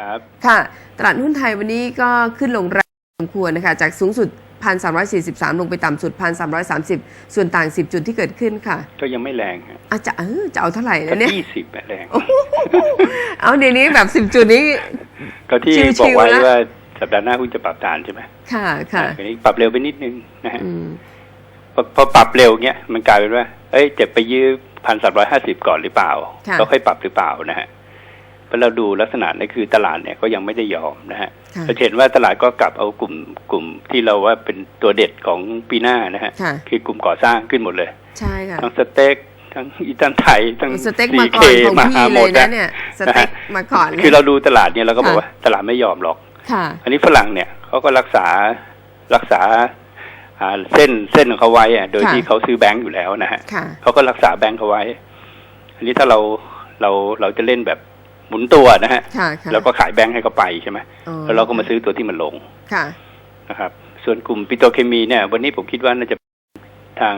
ครับ ค่ะ ตลาดหุ้นไทยวันนี้ก็ขึ้นลงแรงพอสมควรนะคะ จากสูงสุด 1,343 ลงไปต่ำสุด 1,330 ส่วนต่าง 10 จุดที่เกิดขึ้นค่ะ ก็ยังไม่แรงฮะอาจจะเออจะเอาเท่าไหร่ก็แล้วเนี่ยยี่สิบแรงเอาเดี๋ยวนี้แบบ 10 จุดนี้ ก็ที่ชิบวๆอกไว้นะ ว่าสัปดาห์หน้าหุ้นจะปรับฐานใช่ไหมค่ะ ค่ะ อ่าทีนี้ปรับเร็วไปนิดนึงนะฮะอืม พอพอปรับเร็วเงี้ยมันกลายเป็นว่า เอ้ยจะไปยื้อพันสามร้อยห้าสิบก่อนหรือเปล่าค่ะ แล้วค่อยปรับหรือเปล่านะฮะ เพราะเราดูลักษณะนี่คือตลาดเนี่ยก็ยังไม่ได้ยอมนะฮะค่ะเราเห็นว่าตลาดก็กลับเอากลุ่มกลุ่มที่เราว่าเป็นตัวเด็ดของปีหน้านะฮะค่ะคือกลุ่มก่อสร้างขึ้นหมดเลย ใช่ค่ะทั้งสเต็กทั้งอีตันไทยทั้งสเต็กมา CK ก่อนของมาพี่หาหเลมยดนะเนี่ยสเต็กมาก่อนเลยคือเราดูตลาดเนี่ยเราก็บอกค่ะว่าตลาดไม่ยอมหรอกค่ะอันนี้ฝรั่งเนี่ยเขาก็รักษารักษาอ่าเส้นเส้นของเขาไว้อะโดยค่ะที่เขาซื้อแบงก์อยู่แล้วนะฮะค่ะเขาก็รักษาแบงก์เขาไว้ อันนี้ถ้าเราเราเราจะเล่นแบบ หมุนตัวนะฮะค่ะค่ะแล้วก็ขายแบงก์ให้เขาไปใช่ไหมอ๋อแล้วเราก็มาซื้อตัวที่มันลงค่ะนะครับส่วนกลุ่มปิโตรเคมีเนี่ย วันนี้ผมคิดว่าน่าจะทาง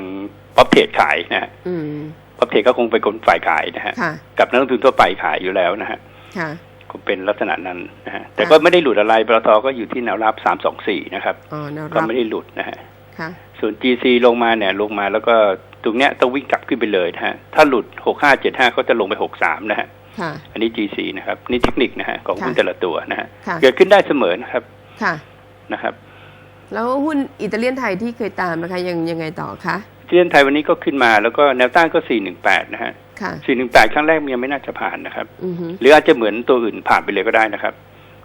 ป๊อปเทรดขายนะฮะอืมป๊อปเทรดก็คงเป็นคนฝ่ายขายนะฮะค่ะกับนักลงทุนทั่วไปขายอยู่แล้วนะฮะค่ะก็เป็นลักษณะนั้นนะฮะแต่ก็ไม่ได้หลุดอะไรปตทก็อยู่ที่แนวรับสามสองสี่นะครับอ๋อแนวก็รับไม่ได้หลุดนะฮะค่ะส่วน GC ลงมาเนี่ยลงมาแล้วก็ตรงเนี้ยต้องวิ่งกลับขึ้นไปเลยนะฮะถ้าหลุดหกห้าเจ็ดห้าก็จะลงไปหกสามนะฮะค่ะ อันนี้ GC นะครับ นี่เทคนิคนะฮะของหุ้นค่ะแต่ละตัวนะฮะค่ะเกิดขึ้นได้เสมอนะครับค่ะนะครับ แล้วหุ้นอิตาเลียนไทยที่เคยตามนะคะ ยังยังไงต่อคะที่เล่นไทยวันนี้ก็ขึ้นมาแล้วก็แนวต้านก็สี่หนึ่งแปดนะฮะค่ะสี่หนึ่งแปดครั้งแรกมันยังไม่น่าจะผ่านนะครับอือฮึหรืออาจจะเหมือนตัวอื่นผ่านไปเลยก็ได้นะครับ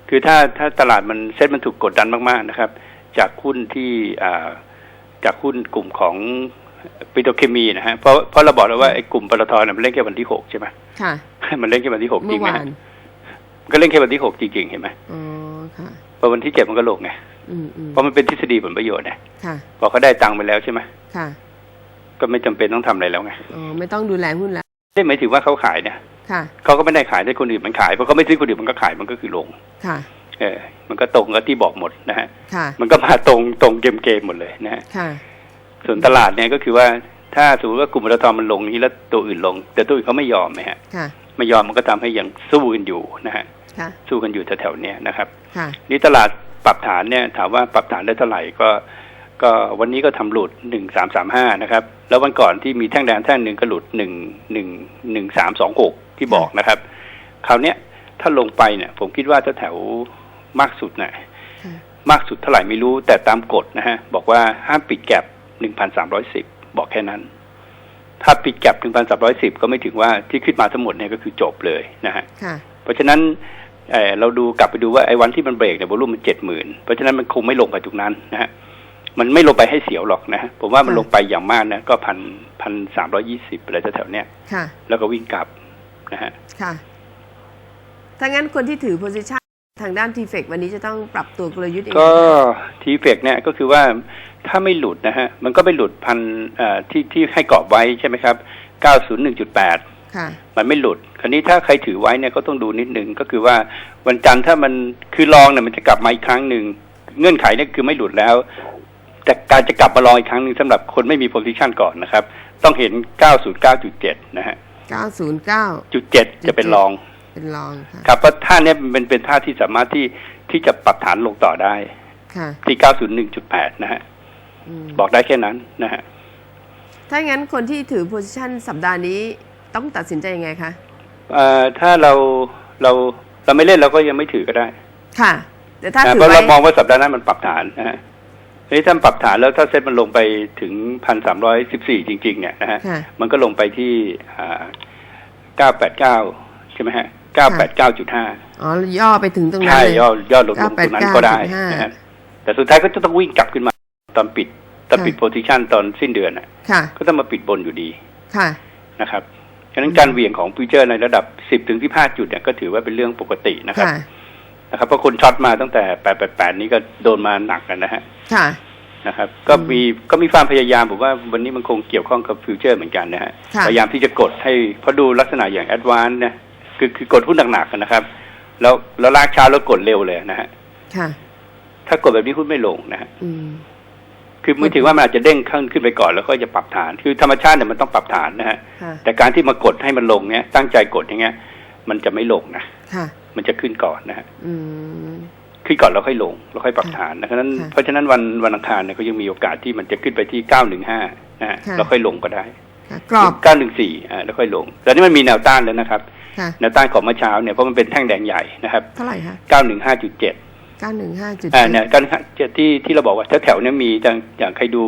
คือถ้าถ้าตลาดมันเซ็ตมันถูกกดดันมากๆนะครับ จากหุ้นที่อ่าจากหุ้นกลุ่มของปิโตรเคมีนะฮะเพราะเพราะเราบอกแล้วว่าไอ้กลุ่มปตทเนี่ยมันเล่นแค่วันที่หกใช่ไหมค่ะ มันเล่นแค่วันที่หกจเมื่ริงอไหมวาฮะนมันก็เล่นแค่วันที่หกจริงๆเห็นไหมอ๋อค่ะพอวันที่เจ็ดมันก็ลงไงอืมอืมเพราะมันเป็นทฤษฎีผลประโยชน์ไงค่ะพอเขาได้ตังค์ไปแล้วใช่ไหมค่ะก็ไม่จำเป็นต้องทำอะไรแล้วไงอ๋อไม่ต้องดูแลหุ้นแล้วไม่ได้หมายถึงว่าเขาขายเนี่ยค่ะเขาก็ไม่ได้ขายได้คนอื่นมันขายเพราะเขาไม่ซื้อคนอื่นมันก็ขายมันก็คือลงค่ะเออ มันก็ตรงกับที่บอกหมดนะฮะค่ะมันก็มาตรงตรงเกมเกมหมดเลยนะฮะค่ะส่วนตลาดเนี่ยก็คือว่าถ้าสมมติว่ากลุ่มปตทมันลงนี้แล้วตัวอื่นลง แต่ตัวอื่นเขาไม่ยอมนะฮะค่ะ ไม่ยอมมันก็ทำให้ยังสู้กันอยู่นะฮะค่ะสู้กันอยู่แถวๆเนี้ยนะครับค่ะนี่ตลาดปรับฐานเนี่ย ถามว่าปรับฐานได้เท่าไหร่ก็ ก็วันนี้ก็ทำหลุดหนึ่งสามสามห้านะครับ แล้ววันก่อนที่มีแท่งแดงแท่งหนึ่งก็หลุดหนึ่งหนึ่งหนึ่งสามสองหกที่บอกนะครับคราวเนี้ยถ้าลงไปเนี่ย ผมคิดว่าแถวๆมากสุดเนี่ยค่ะมากสุดเท่าไหร่ไม่รู้แต่ตามกฎนะฮะ บอกว่าห้ามปิดแก็บหนึ่งพันสามร้อยสิบบอกแค่นั้น ถ้าปิดแก็บหนึ่งพันสามร้อยสิบก็ไม่ถึงว่าที่ขึ้นมาทั้งหมดเนี่ยก็คือจบเลยนะฮะค่ะเพราะฉะนั้นเอ่อเราดูกลับไปดูว่าไอ้วันที่มันเบรกเนี่ยวอลุ่มมันเจ็ดหมื่นเพราะฉะนั้นมันคงไม่ลงไปตรงนั้นนะฮะมันไม่ลงไปให้เสียวหรอกนะฮะผมว่ามันค่ะลงไปอย่างมากนะก็พันพันสามร้อยี่สิบอะไรแถวๆเนี้ยค่ะแล้วก็วิ่งกลับนะฮะค่ะถ้างั้นคนที่ถือ position ทางด้านทีเฟกวันนี้จะต้องปรับตัวกลยุทธ์เองก็ทีเฟกเนี่ยก็คือว่าถ้าไม่หลุดนะฮะ มันก็ไปหลุดพันเอ่อที่ที่ให้กรอบไว้ใช่ไหมครับเก้าศูนย์หนึ่งจุดแปดค่ะมันไม่หลุด คราวนี้ถ้าใครถือไว้เนี่ยก็ต้องดูนิดนึงก็คือว่าวันจันทร์ถ้ามันคือลองเนี่ยมันจะกลับมาอีกครั้งหนึ่งเงื่อนไขเนี่ยคือไม่หลุดแล้ว แต่การจะกลับมาลองอีกครั้งหนึ่งสำหรับคนไม่มีโพซิชันก่อนนะครับ ต้องเห็น 909.7 นะฮะ 909จุด7จะเป็นลอง เป็นรองค่ะครับเพราะท่าเนี้ยมันเป็นท่าที่สามารถที่ที่จะปรับฐานลงต่อได้ค่ะที่ 901.8 นะฮะอืมบอกได้แค่นั้นนะฮะถ้างั้นคนที่ถือ position สัปดาห์นี้ต้องตัดสินใจยังไงคะเอ่อถ้าเราเราเราไม่เล่นเราก็ยังไม่ถือก็ได้ ค่ะ แต่ถ้านะถือเพราะไว้เรามองว่าสัปดาห์หนั้นมันปรับฐานนะฮะทีนี้ถ้ามันปรับฐานแล้วถ้าเซ็ตมันลงไปถึงพันสามร้อยสิบสี่จริง ๆ เนี่ยนะฮะค่ะมันก็ลงไปที่เก้าแปดเก้าใช่ไหมฮะ เก้าแปดเก้าจุดห้าอ๋อย่อไปถึงตรงนั้นใช่เลยย่อย่อลงลงตรงนั้นก็ได้นะฮะ989.5แต่สุดท้ายก็จะต้องวิ่งกลับขึ้นมาตอนปิดตอนปิดค่ะโพซิชันตอนสิ้นเดือนน่ะค่ะก็ต้องมาปิดบนอยู่ดีค่ะนะครับฉะนั้นการเหวี่ยงของฟิวเจอร์ในระดับสิบถึงที่ห้าจุดเนี่ยก็ถือว่าเป็นเรื่องปกตินะครับค่ะนะครับเพราะคนช็อตมาตั้งแต่แปดแปดแปดนี้ก็โดนมาหนักกันนะฮะค่ะนะครับ ก็มีก็มีความพยายามผมว่าวันนี้มันคงเกี่ยวข้องกับฟิวเจอร์เหมือนกันนะฮะค่ะพยายามที่จะกดให้เพราะดูลักษณะอย่างแอดวานซ์นะ คือคือกดหุ้นหนักๆกันนะครับ แล้วแล้วลากช้าแล้วกดเร็วเลยนะฮะค่ะถ้ากดแบบนี้หุ้นไม่ลงนะฮะอืมคือไม่ถึงว่ามันอาจจะเด้งขึ้นขึ้นไปก่อนแล้วก็จะปรับฐาน คือธรรมชาติเนี่ยมันต้องปรับฐานนะฮะค่ะแต่การที่มากดให้มันลงเนี่ยตั้งใจกดอย่างเงี้ย มันจะไม่ลงนะค่ะมันจะขึ้นก่อนนะฮะอืมขึ้นก่อนแล้วค่อยลงแล้วค่อยปรับฐานนะเพราะฉะนั้นค่ะเพราะฉะนั้นวันวันอังคารเนี่ยก็ยังมีโอกาสที่มันจะขึ้นไปที่เก้าหนึ่งห้านะฮะค่ะแล้วค่อยลงก็ได้ค่ะกรอบเก้าหนึ่งสี่อ่าแล้วค่อยลงแต่นี่มันมีแนวต้านแล้วนะครับค่ะ แนวต้านของเมื่อเช้าเนี่ยเพราะมันเป็นแท่งแดงใหญ่นะครับเท่าไหร่คะเก้าหนึ่งห้าจุดเจ็ดเก้าหนึ่งห้าจุดอ่าเนี่ยการที่ที่เราบอกว่าแถวๆเนี้มีอย่างอย่างใครดู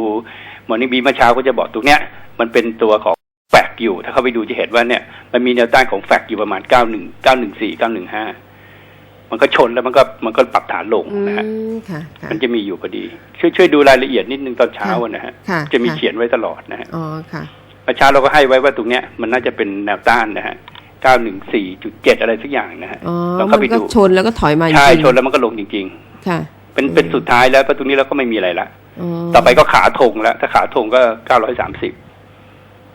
หมอนี่บีเมื่อเช้าก็จะบอกตรงเนี้ยมันเป็นตัวของแฟกอยู่ ถ้าเข้าไปดูจะเห็นว่าเนี่ยมันมีแนวต้านของแฟกอยู่ประมาณเก้าหนึ่งเก้าหนึ่งสี่เก้าหนึ่งห้ามันก็ชนแล้วมันก็มันก็ปรับฐานลงอืนะฮะมค่ะค่ะมันจะมีอยู่พอดี ช่วยช่วยดูรายละเอียดนิดนึงตอนเช้าอะนะฮะค่ะจะมีค่เขียนไว้ตลอดนะฮะอ๋อค่ะเมื่อเช้าเราก็ให้ไว้ว่าตรงเนี้ยมันน่าจะเป็นแนวต้านนะฮะ เก้าหนึ่งสี่จุดเจ็ดอะไรสักอย่างนะฮะอ๋อลองมัเข้านไปก็ดูชนแล้วก็ถอยมาจริงๆใช่ชนแล้วมันก็ลงจริงค่ะๆเป็นเป็นสุดท้ายแล้วเพราะตรงนี้เราก็ไม่มีอะไรละอ๋อต่อไปก็ขาธงแล้ว ถ้าขาธงก็เก้าร้อยสามสิบ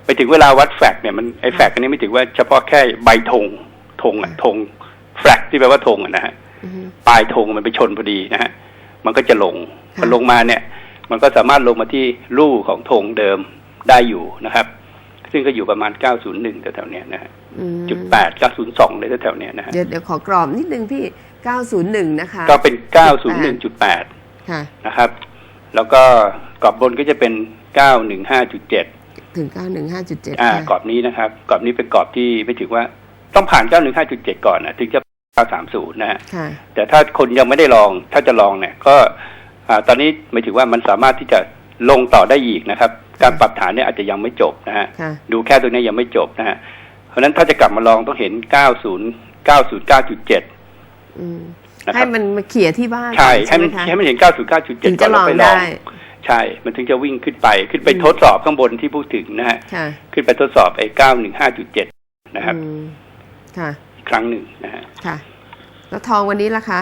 ไปถึงเวลาวัดแฟกเนี่ยมันไอแฟกอันนี้ไม่ถึงว่าเฉพาะแค่ใบธงธงอะธงแฟกที่แปลว่าธงอะนะฮะอืมปลายธงมันไปชนพอดีนะฮะมันก็จะลงค่ะมันลงมาเนี่ย มันก็สามารถลงมาที่รูของธงเดิมได้อยู่นะครับ ซึ่งก็อยู่ประมาณ 901แถวๆเนี้ยนะฮะอืม จุดแปด902เลยแถวๆเนี้ยนะฮะเดี๋ยวเดี๋ยวขอกรอบนิดนึงพี่901นะคะ ก็เป็น901.8ค่ะนะครับ แล้วก็กรอบบนก็จะเป็น915.7ถึง915.7อ่าค่ะกรอบนี้นะครับกรอบนี้เป็นกรอบที่ไม่ถือว่าต้องผ่าน915.7ก่อนนะถึงจะ930นะฮะค่ะแต่ถ้าคนยังไม่ได้ลองถ้าจะลองเนี่ย ก็อ่าตอนนี้หมายถึงว่ามันสามารถที่จะลงต่อได้อีกนะครับ การปรับฐานเนี่ยอาจจะยังไม่จบนะฮะค่ะดูแค่ตรงนี้ยังไม่จบนะฮะเพ ราะฉะนั้นถ้าจะกลับมาลองต้องเห็น 90 909.7อืมนะคให้รับมันมาเขี่ยที่บ้าน ใช่ก่อนให้มันไคะให้มันเห็น 909.7ถึงก่อจะนลแล้วองไปลอได้งใช่ มันถึงจะวิ่งขึ้นไป ขึ้นไปอืมทดสอบข้างบนที่พูดถึงนะฮะค่ะขึ้นไปทดสอบไอ้915.7 นะครับอืมค่ะอีกครั้งหนึ่งนะฮะ ค่ะ แล้วทองวันนี้ล่ะคะ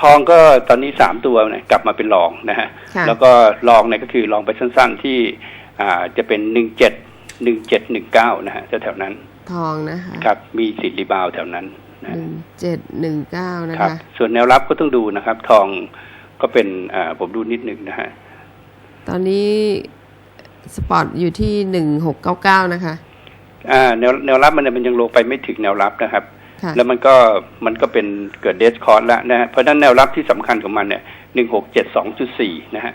ทองก็ตอนนี้สามตัวเนี่ยกลับมาเป็นรองนะฮะค่ะแล้วก็รองเนี่ยก็คือรองไปสั้น ๆที่อ่าจะเป็นหนึ่งเจ็ด หนึ่งเจ็ดหนึ่งเก้านะฮะแถวๆนั้น ทองนะคะครับ มีสิทธิ์รีบาวด์แถวนั้นนะหฮะนึ่งเจ็ดหนึ่งเก้านะครับคะส่วนแนวรับก็ต้องดูนะครับ ทองก็เป็นอ่าผมดูนิดหนึ่งนะฮะตอนนี้สปอร์ตอยู่ที่หนึ่งหกเก้าเก้านะคะอ่าแนวแนวรับมันเนี่ยมันยังลงไปไม่ถึงแนวรับนะครับค่ะแล้วมันก็มันก็เป็นเกิดเดสคอร์สแล้วนะฮะเพราะฉะนั้นแนวรับที่สำคัญของมันเนี่ยหนึ่งหกเจ็ดสองจุดสี่นะฮะ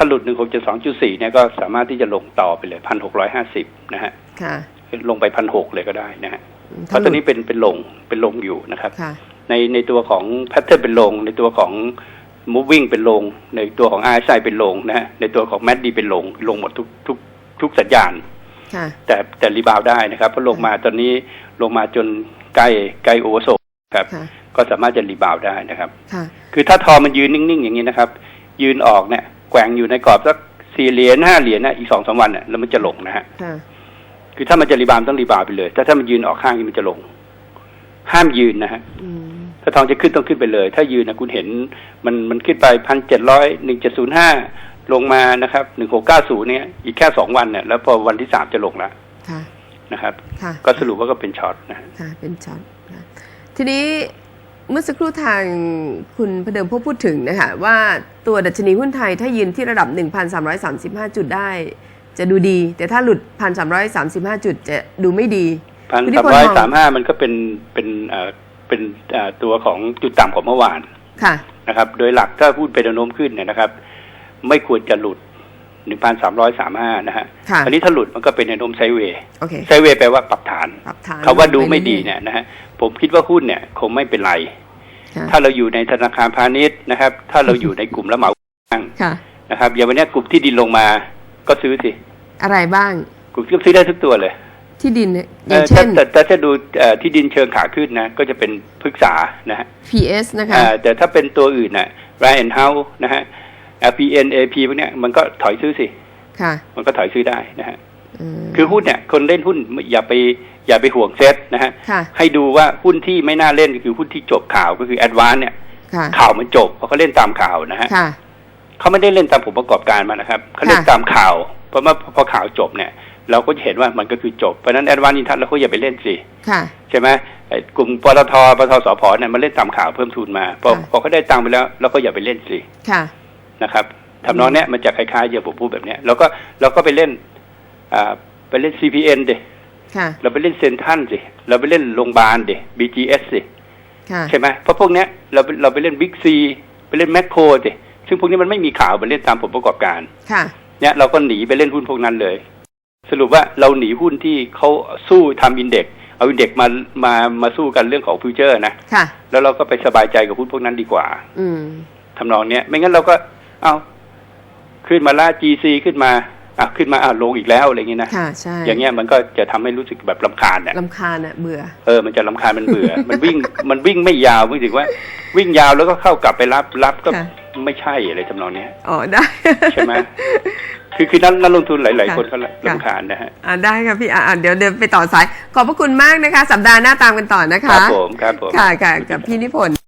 ถ้าหลุดหนึ่งหกเจ็ดสองจุดสี่เนี่ยก็สามารถที่จะลงต่อไปเลยพันหกร้อยห้าสิบนะฮะค่ะลงไปพันหกเลยก็ได้นะฮะเพถ้าราะหตัลุวดนี้เป็นเป็นลงเป็นลงอยู่นะครับค่ะในในตัวของแพทเทิร์นเป็นลง ในตัวของ moving เป็นลง ในตัวของ RSI เป็นลงนะฮะในตัวของ MACD เป็นลง ลงหมดทุกทุกทุกสัญญาณค่ะแต่แต่รีบาวได้นะครับเพราะลงมาตอนนี้ลงมาจนใกล้ใกล้โอเวอร์โซครับค่ะก็สามารถจะรีบาวได้นะครับค่ะคือถ้าทองมันยืนนิ่งๆอย่างนี้นะครับ ยืนออกเนี่ย แกว่งอยู่ในกรอบสักสี่เหรียญห้าเหรียญนะอีกสองสามวันน่ะแล้วมันจะลงนะฮะค่ะคือถ้ามันจะรีบาวต้องรีบาวไปเลย ถ้าถ้ามันยืนออกข้างนี้มันจะลง ห้ามยืนนะฮะอืมถ้าทองจะขึ้นต้องขึ้นไปเลย ถ้ายืนนะคุณเห็นมันมันขึ้นไปพันเจ็ดร้อยหนึ่งเจ็ดศูนย์ห้าลงมานะครับหนึ่งหกเก้าศูนย์เนี่ยอีกแค่สองวันเนี่ยแล้วพอวันที่สามจะลงแล้วค่ะนะครับค่ะก็สรุปว่าก็เป็นช็อตนะฮะค่ะเป็นช็อตค่ะทีนี้ เมื่อสักครู่ทางคุณพเดิมพบพูดถึงนะคะว่าตัวดัชนีหุ้นไทยถ้ายืนที่ระดับ 1,335 จุดได้ จะดูดี แต่ถ้าหลุด 1,335 จุดจะดูไม่ดีพันคุณนิสามพนธ์ร้อยมองสามห้ามันก็เป็นเป็นเอ่อเป็นเอ่อตัวของจุดต่ำของเมื่อวานค่ะนะครับ โดยหลักถ้าพูดเป็นแนวโน้มขึ้นเนี่ยนะครับ ไม่ควรจะหลุดหนึ่งพันสามร้อยสามห้านะฮะค่ะอันนี้ถ้าหลุดมันก็เป็นแนวโน้มไซด์เวย์โอเคไซด์เวย์แปลว่าปรับฐานปรับฐานคำว่าดูไม่ปรื่ดีอเนี่ยนะฮะผมคิดว่าหุ้นเนี่ย คงไม่เป็นไรค่ะ ถ้าเราอยู่ในธนาคารพาณิชย์นะครับ ถ้าเราอยู่ในกลุ่มละเหมาตั้งค่ะนะครับอย่างวันเนี้ยกลุ่มที่ดินลงมาก็ซื้อสิ อะไรบ้าง กลุ่มที่ซื้อได้ทุกตัวเลย ที่ดินเนี่ยอเอย่างอเช่นแต่แต่ถ้าดูเอ่อที่ดินเชิงขาขึ้นนะ ก็จะเป็นพฤกษานะฮะ PS นะคะอ่าแต่ถ้าเป็นตัวอื่นน่ะ Ryan House นะฮะ LPN AP พวกเนี้ยมันก็ถอยซื้อสิค่ะมันก็ถอยซื้อได้นะฮะม คือหุ้นเนี่ยคนเล่นหุ้นอย่าไปอย่าไปห่วงเซ็ตนะฮะค่ะให้ดูว่าหุ้นที่ไม่น่าเล่นก็คือหุ้นที่จบข่าวก็คือ Advance เนี่ยค่ะข่าวมันจบเพราะเขาเล่นตามข่าวนะฮะค่ะเขาไม่ได้เล่นตามผลประกอบการมานะครับเขาเล่นค่ะตามข่าว เพราะว่าพอข่าวจบเนี่ยเราก็จะเห็นว่ามันก็คือจบ เพราะฉะนั้นแอดวานอินทัศเราก็อย่าไปเล่นสิค่ะใช่ไหมไอ้กลุ่มปตทปตทสพเนี่ยมันเล่นตามข่าวเพิ่มทุนมา พอค่ะพอเขาได้ตังค์ไปแล้วเราก็อย่าไปเล่นสิค่ะนะครับทำนองเนี้ยมันจะคล้ายๆอย่างผมพูดแบบเนี้ยเราก็เราก็ไปเล่นอ่า ไปเล่น CPN ดิค่ะเราไปเล่นเซนทรันสิ เราไปเล่นโรงพยาบาลดิ BGS สิค่ะใช่ไหมเพราะพวกเนี้ยเราไปเราไปเล่นบิ๊กซีไปเล่นแมคโครสิซึ่งพวกนี้มันไม่มีข่าวไปเล่นตามผลประกอบการค่ะเนี่ยเราก็หนีไปเล่นหุ้นพวกนั้นเลย สรุปว่าเราหนีหุ้นที่เขาสู้ทำอินเด็กซ์เอาอินเด็กซ์มามามาสู้กันเรื่องของฟิวเจอร์นะค่ะ แล้วเราก็ไปสบายใจกับหุ้นพวกนั้นดีกว่า อืมทำนองเนี้ย ไม่งั้นเราก็ เอาขึ้นมาล่า GC ขึ้นมา อะขึ้นมาอะลงอีกแล้วอะไรอย่างเงี้ยนะค่ะใช่อย่างเงี้ยมันก็จะทำให้รู้สึกแบบลำคาญเนี่ยลำคาญอะเบื่อเออมันจะลำคาญมันเบื่อ มันวิ่งมันวิ่งไม่ยาวไม่ถึงว่า วิ่งยาวแล้วก็เข้ากลับไปรับรับก็ค่ะไม่ใช่อะไรทำนองเนี้ยอ๋อได้ใช่ไหมคือคือนักนักลงทุนหลายค่ะๆคนก็ค่ะลำคาญนะฮะอ่าได้ค่ะพี่อ่าอ่าเดี๋ยวเดินไปต่อสาย ขอบพระคุณมากนะคะ สัปดาห์หน้าตามกันต่อนะครัคะบผมครับผมค่ะค่ะกับพี่นิพนธ์